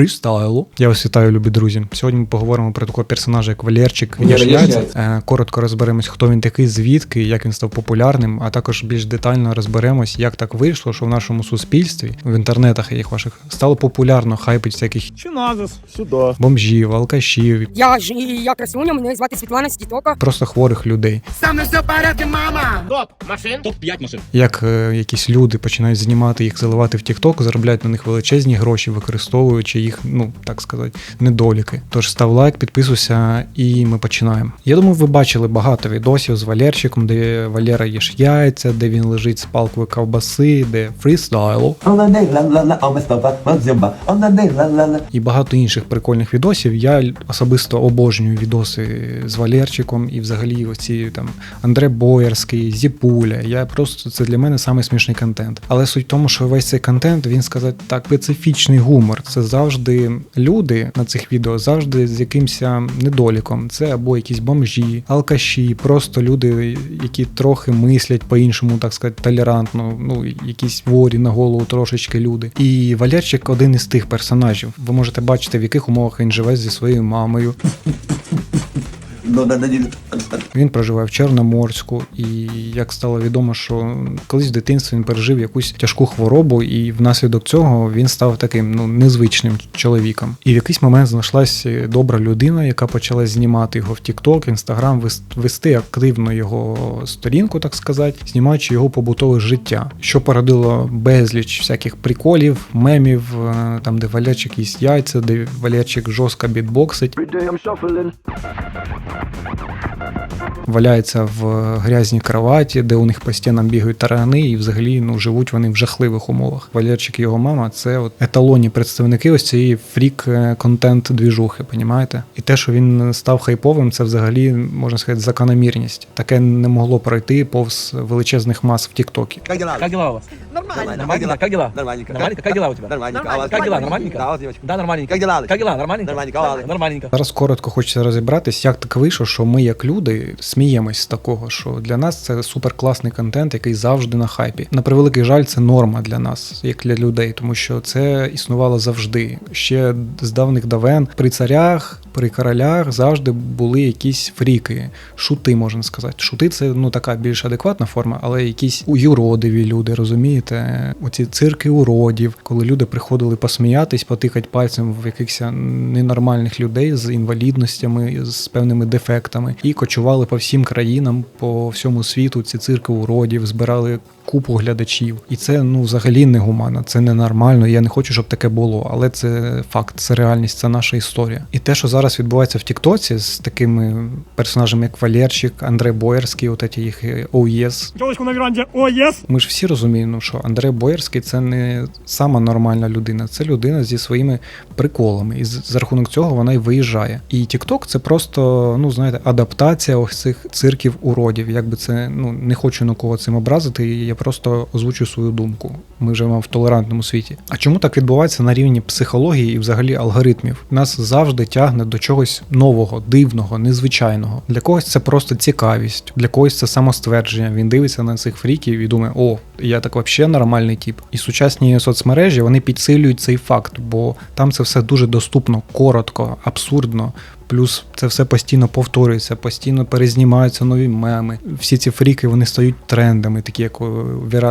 фрістайлу. Я вас вітаю, любі друзі. Сьогодні ми поговоримо про такого персонажа, як Валерчик. Е, Коротко розберемось, хто він такий, звідки, як він став популярним, а також більш детально розберемось, як так вийшло, що в нашому суспільстві, в інтернетах їх ваших стало популярно хайпить всяких Чи назис? Сюди. бомжів, алкашів, Я ж і я красуня, мене звати Світлана з просто хворих людей. Топ машин. Топ-5 машин. Як е, якісь люди починають знімати їх, заливати в TikTok, заробляють на них величезні гроші, використовуючи їх, ну так сказати, недоліки. Тож став лайк, підписуйся, і ми починаємо. Я думаю, ви бачили багато відосів з Валерчиком, де Валера їж яйця, де він лежить з палкою ковбаси, де фрістайл. On the day, la la la, on the stop, on the bar, on the day, la la la. І багато інших прикольних відосів. Я особисто обожнюю відоси з Валерчиком і взагалі оці там Андре Боярський, Зіпуля. Я просто це для мене самий контент. Але суть в тому, що весь цей контент він сказати так, специфічний гумор. Це завжди люди на цих відео, завжди з якимось недоліком. Це або якісь бомжі, алкаші, просто люди, які трохи мислять по-іншому, так сказати, толерантно. Ну якісь ворі на голову трошечки люди. І Валерчик один із тих персонажів. Ви можете бачити, в яких умовах він живе зі своєю мамою. Він проживає в Чорноморську, і як стало відомо, що колись в дитинстві він пережив якусь тяжку хворобу, і внаслідок цього він став таким ну незвичним чоловіком. І в якийсь момент знайшлась добра людина, яка почала знімати його в TikTok, Instagram, вес- вести активно його сторінку, так сказати, знімаючи його побутове життя, що породило безліч всяких приколів, мемів, е, там де Валерчик їсть яйця, де Валерчик жорстко бітбоксить. Валяється в грязній кроваті, де у них по стінам бігають таргани, і взагалі ну живуть вони в жахливих умовах. Валерчик і його мама це от еталонні представники ось цієї фрік контент двіжухи, понімаєте? І те, що він став хайповим, це взагалі можна сказати закономірність. Таке не могло пройти повз величезних мас в Тіктокі. Как дела? Как дела у вас? Нормально. Нормально? Как дела? Нормальненько. Нормальненько? Как дела у тебя? Нормальненько. А у вас Как дела? Нормальненько? Да, у вас девочка. Да, нормальненько. Как дела? Как дела? Нормальненько? Нормальненько. А у вас? Нормальненько. Зараз коротко хочеться розібратись, як так вийшло, що ми, як люди, сміємось з такого, що для нас це супер класний контент, який завжди на хайпі. На превеликий жаль, це норма для нас, як для людей, тому що це існувало завжди. Ще з давних давен при царях. При королях завжди були якісь фріки, шути, можна сказати. Шути це ну така більш адекватна форма, але якісь юродиві люди, розумієте? Оці цирки уродів, коли люди приходили посміятись, потикати пальцем в якихось ненормальних людей з інвалідностями, з певними дефектами, і кочували по всім країнам, по всьому світу. Ці цирки уродів збирали купу глядачів. І це ну взагалі не гуманно, це ненормально. Я не хочу, щоб таке було, але це факт, це реальність, це наша історія. І те, що зараз відбувається в Тіктоці з такими персонажами, як Валерчик, Андре Боярський, от ці їх е, ОЄС, Тілочку на веранді. О, єс. ми ж всі розуміємо, що Андрей Боярський це не сама нормальна людина, це людина зі своїми приколами. І за рахунок цього вона й виїжджає. І TikTok це просто, ну знаєте, адаптація ось цих цирків уродів. Якби це ну не хочу нікого цим образити, я просто озвучу свою думку. Ми живемо в толерантному світі. А чому так відбувається на рівні психології і взагалі алгоритмів? Нас завжди тягне до чогось нового, дивного, незвичайного. Для когось це просто цікавість, для когось це самоствердження. Він дивиться на цих фріків і думає, о, я так взагалі нормальний тип. І сучасні соцмережі вони підсилюють цей факт, бо там це все дуже доступно, коротко, абсурдно. Плюс це все постійно повторюється, постійно перезнімаються нові меми. Всі ці фріки вони стають трендами, такі як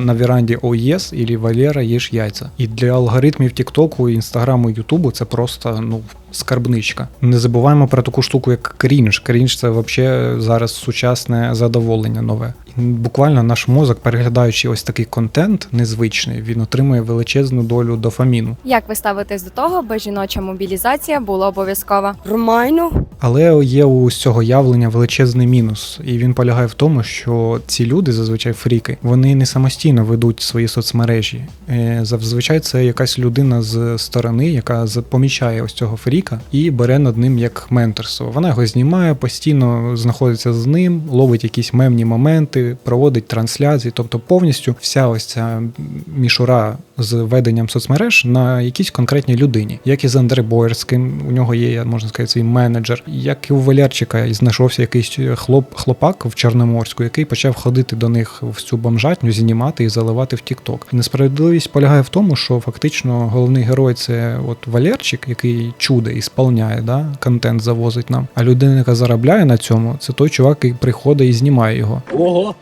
на віранді ОЄС і Валера їж яйця. І для алгоритмів Тіктоку, Інстаграму, Ютубу це просто ну скарбничка. Не забуваємо про таку штуку, як крінж. Крінж це взагалі зараз сучасне задоволення нове. Буквально наш мозок, переглядаючи ось такий контент незвичний, він отримує величезну долю дофаміну. Як ви ставитесь до того, аби жіноча мобілізація була обов'язкова? Нормально. Але є у цього явлення величезний мінус, і він полягає в тому, що ці люди, зазвичай фріки, вони не самостійно ведуть свої соцмережі. Е, Зазвичай це якась людина з сторони, яка помічає ось цього фріка і бере над ним як менторство. Вона його знімає, постійно знаходиться з ним, ловить якісь мемні моменти, проводить трансляції, тобто повністю вся ось ця мішура з веденням соцмереж на якійсь конкретній людині, як і з Андре Боєрським, у нього є, можна сказати, свій менеджер, як і у Валярчика, знайшовся якийсь хлоп, хлопак в Чорноморську, який почав ходити до них в цю бомжатню, знімати і заливати в Тікток. Несправедливість полягає в тому, що фактично головний герой це от Валерчик, який чудо і сповняє, да, контент завозить нам. А людина, яка заробляє на цьому, це той чувак, який приходить і знімає його. Ого!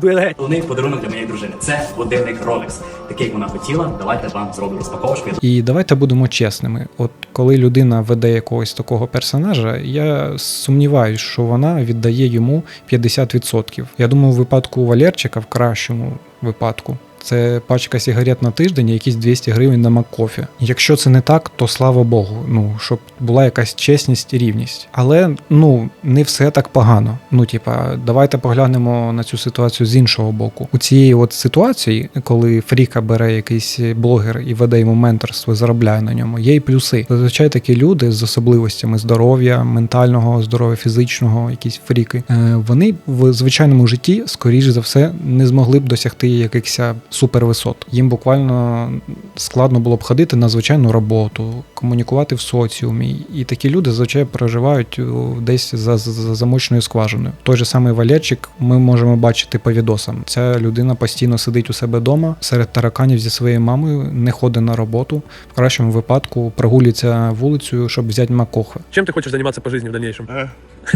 Дуелет. Головний подарунок для моєї дружини. Це годинник Rolex. Такий як вона хотіла. Давайте вам зроблю розпаковочку. І давайте будемо чесними. От коли людина веде якогось такого персонажа, я сумніваюся, що вона віддає йому 50%. Я думаю, в випадку Валерчика, в кращому випадку. Це пачка сигарет на тиждень, і якісь 200 гривень на Маккофі. Якщо це не так, то слава Богу. Ну щоб була якась чесність і рівність. Але ну не все так погано. Ну, типа, давайте поглянемо на цю ситуацію з іншого боку. У цієї от ситуації, коли Фріка бере якийсь блогер і веде йому менторство, заробляє на ньому, є і плюси. Зазвичай такі люди з особливостями здоров'я, ментального здоров'я, фізичного, якісь фріки, е, вони в звичайному житті, скоріш за все, не змогли б досягти якихось супервисот. Їм буквально складно було б ходити на звичайну роботу, комунікувати в соціумі. І такі люди зазвичай проживають о, десь за, за, за замочною скважиною. Той же самий Валерчик ми можемо бачити по відосам. Ця людина постійно сидить у себе вдома серед тараканів зі своєю мамою, не ходить на роботу. В кращому випадку прогулюється вулицею, щоб взяти макохи. Чем ты хочешь заниматься по жизни в дальнейшем?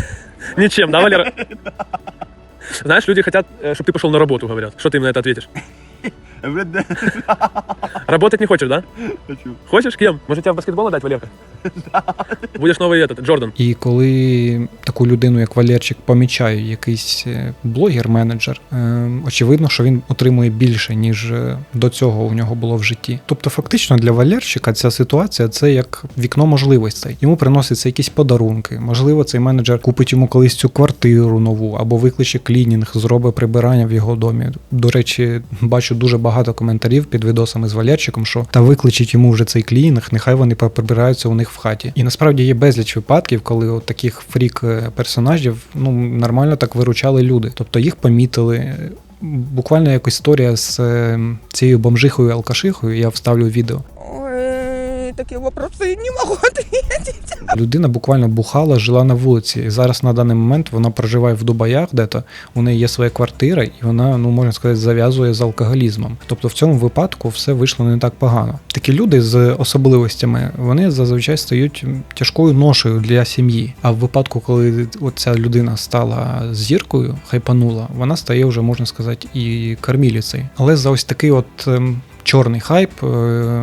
Ничем, да, Валера? Знаешь, люди хотят, чтобы ты пошел на работу, говорят. Что ты им на это ответишь? Работать не хочешь, да? Хочу. Хочешь? Кем? Может, тебя в баскетбол отдать, Валерка? Будешь новый этот, Джордан. І коли таку людину, як Валерчик, помічає якийсь е, блогер-менеджер, е, очевидно, що він отримує більше, ніж е, до цього у нього було в житті. Тобто, фактично для Валерчика ця ситуація це як вікно можливостей. Йому приносяться якісь подарунки. Можливо, цей менеджер купить йому колись цю квартиру нову або викличе клінінг, зробить прибирання в його домі. До речі, бачу дуже багато коментарів під відосами з Валерчиком, що та викличуть йому вже цей клінінг, нехай вони прибираються у них в хаті. І насправді є безліч випадків, коли от таких фрік е, персонажів ну нормально так виручали люди. Тобто їх помітили. Буквально як історія з е, цією бомжихою алкашихою, я вставлю відео. Ой, такие вопросы не могу ответить. Людина буквально бухала, жила на вулиці. І зараз на даний момент вона проживає в Дубаях, де-то у неї є своя квартира, і вона, ну можна сказати, зав'язує з алкоголізмом. Тобто в цьому випадку все вийшло не так погано. Такі люди з особливостями вони зазвичай стають тяжкою ношею для сім'ї. А в випадку, коли ця людина стала зіркою, хайпанула, вона стає вже можна сказати і корміліцею. Але за ось такий от. Чорний хайп е,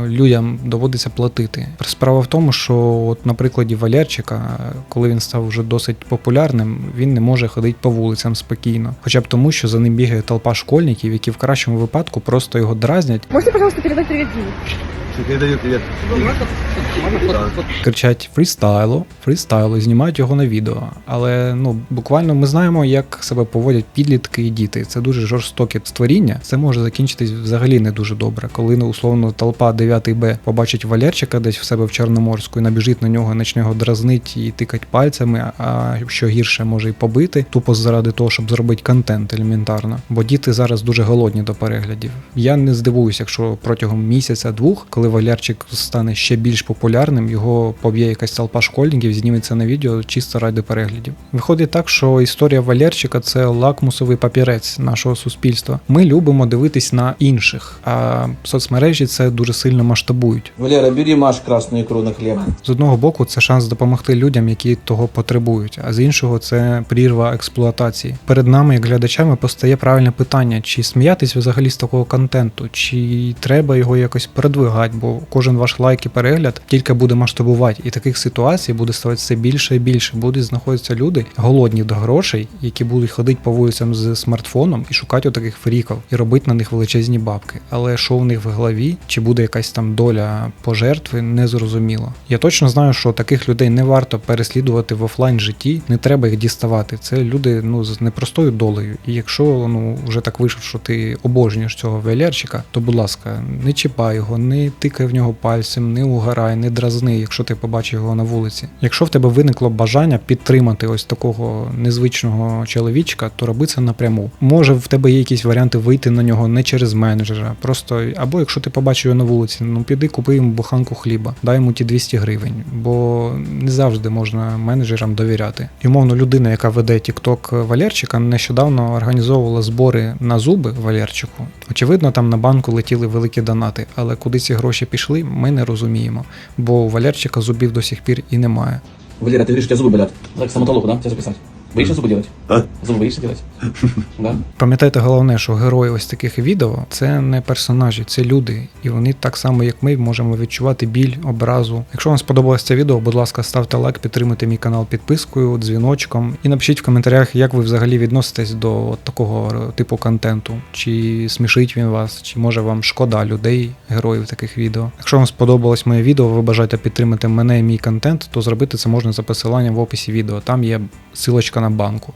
людям доводиться платити. Справа в тому, що, от на прикладі Валерчика, коли він став вже досить популярним, він не може ходити по вулицям спокійно, хоча б тому, що за ним бігає толпа школьників, які в кращому випадку просто його дразнять, Можете, пожалуйста, передати привет Диме? Передаю привет. кричать фрістайло, фрістайло, знімають його на відео. Але ну буквально ми знаємо, як себе поводять підлітки і діти. Це дуже жорстоке створіння. Це може закінчитись взагалі не дуже добре. Коли ну, условно толпа 9 Б побачить Валерчика десь в себе в Чорноморську і набіжить на нього, почне його дразнить і тикать пальцями, а що гірше може й побити, тупо заради того, щоб зробити контент елементарно. Бо діти зараз дуже голодні до переглядів. Я не здивуюся, якщо протягом місяця-двох, коли Валерчик стане ще більш популярним, його поб'є якась толпа школьників, зніметься на відео чисто ради переглядів. Виходить так, що історія Валерчика це лакмусовий папірець нашого суспільства. Ми любимо дивитись на інших, а соцмережі це дуже сильно масштабують. Валера, бери Маш красную икру на хлеб. З одного боку, це шанс допомогти людям, які того потребують, а з іншого це прірва експлуатації. Перед нами, як глядачами, постає правильне питання: чи сміятись взагалі з такого контенту, чи треба його якось передвигати, бо кожен ваш лайк і перегляд тільки буде масштабувати, і таких ситуацій буде ставати все більше і більше. Будуть знаходитися люди голодні до грошей, які будуть ходити по вулицям з смартфоном і шукати отаких фріків, і робити на них величезні бабки. Але що в них в голові, чи буде якась там доля пожертви, не зрозуміло. Я точно знаю, що таких людей не варто переслідувати в офлайн житті, не треба їх діставати. Це люди ну з непростою долею. І якщо ну вже так вийшло, що ти обожнюєш цього велярчика, то будь ласка, не чіпай його, не тикай в нього пальцем, не угорай, не дразни, якщо ти побачив його на вулиці. Якщо в тебе виникло бажання підтримати ось такого незвичного чоловічка, то роби це напряму. Може, в тебе є якісь варіанти вийти на нього не через менеджера, просто або якщо ти побачив його на вулиці, ну піди купи йому буханку хліба, дай йому ті 200 гривень, бо не завжди можна менеджерам довіряти. І умовно, людина, яка веде TikTok Валерчика, нещодавно організовувала збори на зуби Валерчику. Очевидно, там на банку летіли великі донати, але куди ці гроші пішли, ми не розуміємо, бо у Валерчика зубів до сих пір і немає. Валера, ти говоришь, у тебе зуби болять. Так, стоматологу, да? Тебя записать. Боишься зубы делать? А? Зубы боишься делать? Да? Пам'ятайте головне, що герої ось таких відео це не персонажі, це люди, і вони так само, як ми, можемо відчувати біль, образу. Якщо вам сподобалось це відео, будь ласка, ставте лайк, підтримуйте мій канал підпискою, дзвіночком і напишіть в коментарях, як ви взагалі відноситесь до такого типу контенту. Чи смішить він вас, чи може вам шкода людей, героїв таких відео. Якщо вам сподобалось моє відео, ви бажаєте підтримати мене і мій контент, то зробити це можна за посиланням в описі відео. Там є силочка банку.